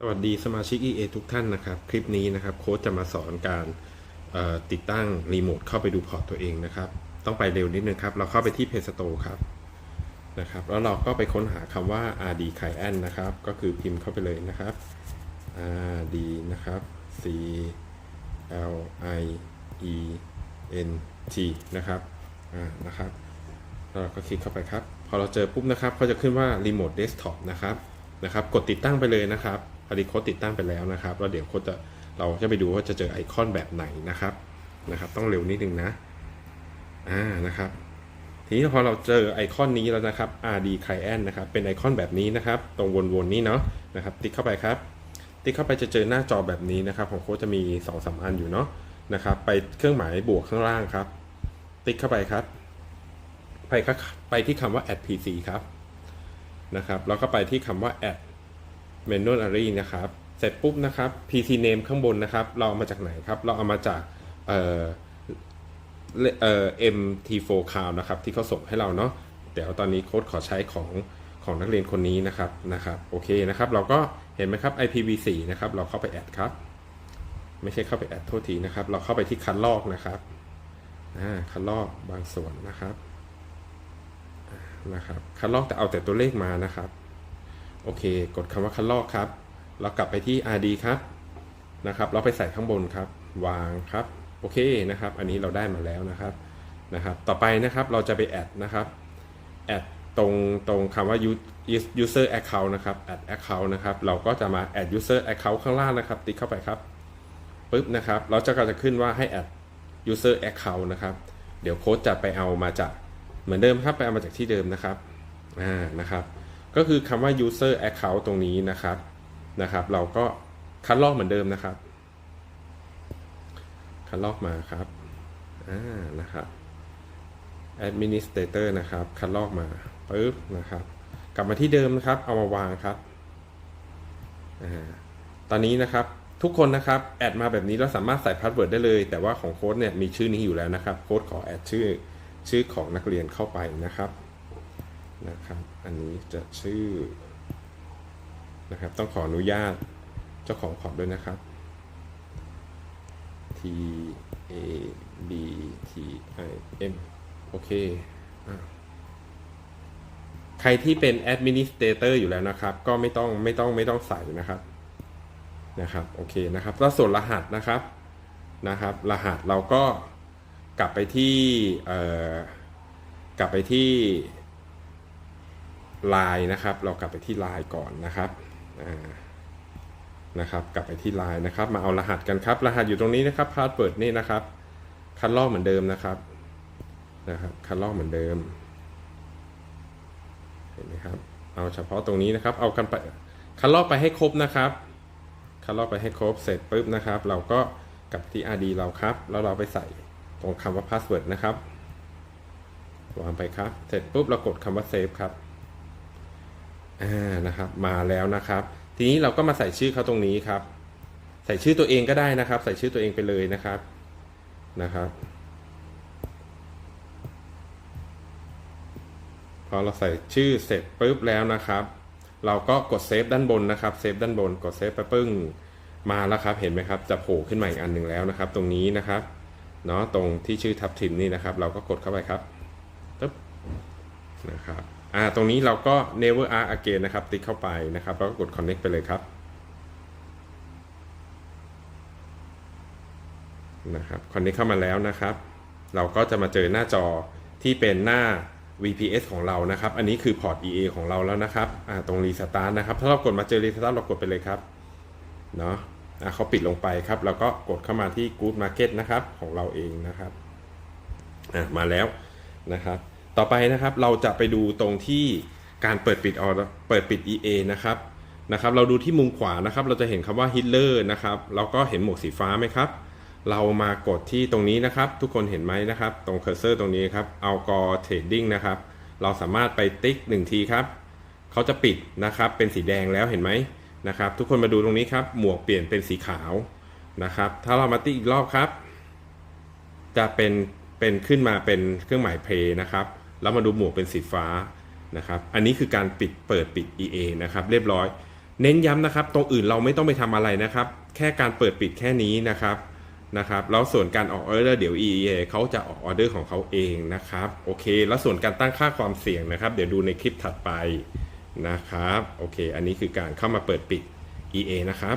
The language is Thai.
สวัสดีสมาชิก EA ทุกท่านนะครับ คลิปนี้นะครับโค้ชจะมาสอนการติดตั้งรีโมทเข้าไปดูพอร์ตตัวเองนะครับ ต้องไปเร็วนิดนึงครับ เราเข้าไปที่ Play Store ครับนะครับ แล้วเราก็ไปค้นหาคำว่า RD c l i e n t นะครับ ก็คือพิมพ์เข้าไปเลยนะครับ RD นะครับ C L I E N T นะครับอ่านะครับแล้วเราก็คลิกเข้าไปครับ พอเราเจอปุ๊บนะครับก็จะขึ้นว่า Remote Desktop นะครับนะครับ กดติดตั้งไปเลยนะครับ พอดีโค้ดติดตั้งไปแล้วนะครับแล้วเดี๋ยวโค้ดจะเราจะไปดูว่าจะเจอไอคอนแบบไหนนะครับนะครับ ต้องเร็วนิดนึงนะอ่านะครับ ทีนี้พอเราเจอไอคอนนี้แล้วนะครับ RD Client นะครับเป็นไอคอนแบบนี้นะครับ ตรงวนๆนี้เนาะนะครับ ติ๊กเข้าไปครับ ติ๊กเข้าไปจะเจอหน้าจอแบบนี้นะครับ ของโค้ดจะมี2อสอันอยู่เนาะนะครับ ไปเครื่องหมายบวกข้างล่างครับ ติ๊กเข้าไปครับ ไปครับไปที่คำว่า add pc ครับนะครับแล้วก็ไปที่คำว่า add manually นะครับ เสร็จปุ๊บนะครับ pc name ข้างบนนะครับ เราเอามาจากไหนครับ เราเอามาจากเอ่อเอ่อ mt4 cloud นะครับ ที่เขาส่งให้เราเนาะ เดี๋ยวตอนนี้โค้ดขอใช้ของของนักเรียนคนนี้นะครับ นะครับ โอเคนะครับ เราก็เห็นไหมครับ ipv4 นะครับ เราเข้าไป add ครับ ไม่ใช่เข้าไป add โทษทีนะครับ เราเข้าไปที่คัดลอกนะครับอ่าคัดลอกบางส่วนนะครับ นะครับ คัดลอกแต่เอาแต่ตัวเลขมานะครับ โอเค กดคำว่าคัดลอกครับ เรากลับไปที่ RD ครับนะครับ เราไปใส่ข้างบนครับ วางครับ โอเคนะครับ อันนี้เราได้มาแล้วนะครับนะครับ ต่อไปนะครับเราจะไปแอดนะครับแอดตรงตรงคำว่า user account นะครับ add account นะครับ เราก็จะมา add user account ข้างล่างนะครับ ติ๊กเข้าไปครับปุ๊บนะครับ เราจะก็จะขึ้นว่าให้ add user account นะครับ เดี๋ยวโค้ดจะไปเอามาจากเหมือนเดิมครับ ไปเอามาจากที่เดิมนะครับ อ่า นะครับ ก็คือคำว่า user account ตรงนี้นะครับนะครับ เราก็คัดลอกเหมือนเดิมนะครับ คัดลอกมาครับอ่านะครับ administrator นะครับ คัดลอกมาปึ๊บนะครับ กลับมาที่เดิมนะครับ เอามาวางครับอ่าตอนนี้นะครับทุกคนนะครับแอดมาแบบนี้เราสามารถใส่พาสเวิร์ดได้เลย แต่ว่าของโค้ดเนี่ยมีชื่อนี้อยู่แล้วนะครับ โค้ดขอแอดชื่อชื่อของนักเรียนเข้าไปนะครับ นะครับ อันนี้จะชื่อนะครับ ต้องขออนุญาตเจ้าของพอร์ตด้วยนะครับ T A B T I M โอเคอใครที่เป็น Administrator อยู่แล้วนะครับ ก็ไม่ต้องไม่ต้องไม่ต้องใส่นะครับ นะครับ โอเคนะครับ แล้วส่วนรหัสนะครับ นะครับ รหัสเราก็กลับไปที่ เอ่อ กลับไปที่ Line นะครับ เรากลับไปที่ Line ก่อนนะครับนะครับ กลับไปที่ Line นะครับ มาเอารหัสกันครับ รหัสอยู่ตรงนี้นะครับพาสเวิร์ดนี่นะครับ คัดลอกเหมือนเดิมนะครับนะครับ คัดลอกเหมือนเดิม เห็นไหมครับ เอาเฉพาะตรงนี้นะครับ เอากันไป คัดลอกไปให้ครบนะครับ คัดลอกไปให้ครบ เสร็จปุ๊บนะครับ เราก็กลับที่ RD เราครับ แล้วเราไปใส่ตรงคำว่า password นะครับ วางไปครับ เสร็จปุ๊บเรากดคำว่า save ครับ อ่านะครับ มาแล้วนะครับ ทีนี้เราก็มาใส่ชื่อเขาตรงนี้ครับ ใส่ชื่อตัวเองก็ได้นะครับ ใส่ชื่อตัวเองไปเลยนะครับนะครับพอเราใส่ชื่อเสร็จปุ๊บแล้วนะครับ เราก็กดเซฟด้านบนนะครับเซฟด้านบนกดเซฟไปปึ้งมาแล้วครับ เห็นไหมครับ จะโผล่ขึ้นมาอีกอันหนึ่งแล้วนะครับ ตรงนี้นะครับเนาะตรงที่ชื่อทับทิมนี่นะครับ เราก็กดเข้าไปครับปึ๊บนะครับ อ่าตรงนี้เราก็ never ask again นะครับ ติ๊กเข้าไปนะครับ แล้วก็กด connect ไปเลยครับนะครับ connect เข้ามาแล้วนะครับ เราก็จะมาเจอหน้าจอที่เป็นหน้า VPS ของเรานะครับ อันนี้คือพอร์ต EA ของเราแล้วนะครับอ่าตรง restart นะครับ ถ้าเรากดมาเจอ restart เรากดไปเลยครับ เนาะอ่าเขาปิดลงไปครับเราก็กดเข้ามาที่ good market นะครับ ของเราเองนะครับอ่ามาแล้วนะครับ ต่อไปนะครับเราจะไปดูตรงที่การเปิดปิดออเปิดปิด EA นะครับนะครับ เราดูที่มุมขวานะครับ เราจะเห็นคำว่า Hitler นะครับเราก็เห็นหมวกสีฟ้าไหมครับ เรามากดที่ตรงนี้นะครับ ทุกคนเห็นไหมนะครับ ตรงเคอร์เซอร์ตรงนี้ครับเอากอเทรดดิ้งนะครับ เราสามารถไปติ๊กหนึ่งทีครับเขาจะปิดนะครับ เป็นสีแดงแล้วเห็นไหมนะครับ ทุกคนมาดูตรงนี้ครับ หมวกเปลี่ยนเป็นสีขาวนะครับ ถ้าเรามาติ๊กอีกรอบครับ จะเป็นเป็นขึ้นมาเป็นเครื่องหมายเพย์นะครับ แล้วมาดูหมวกเป็นสีฟ้านะครับ อันนี้คือการปิดเปิดปิด EA นะครับ เรียบร้อย เน้นย้ำนะครับ ตรงอื่นเราไม่ต้องไปทำอะไรนะครับ แค่การเปิดปิดแค่นี้นะครับนะครับ แล้วส่วนการออกออเดอร์เดี๋ยว EA เขาจะออกออเดอร์ของเขาเองนะครับ โอเค แล้วส่วนการตั้งค่าความเสี่ยงนะครับ เดี๋ยวดูในคลิปถัดไปนะครับ โอเค อันนี้คือการเข้ามาเปิดปิด EA นะครับ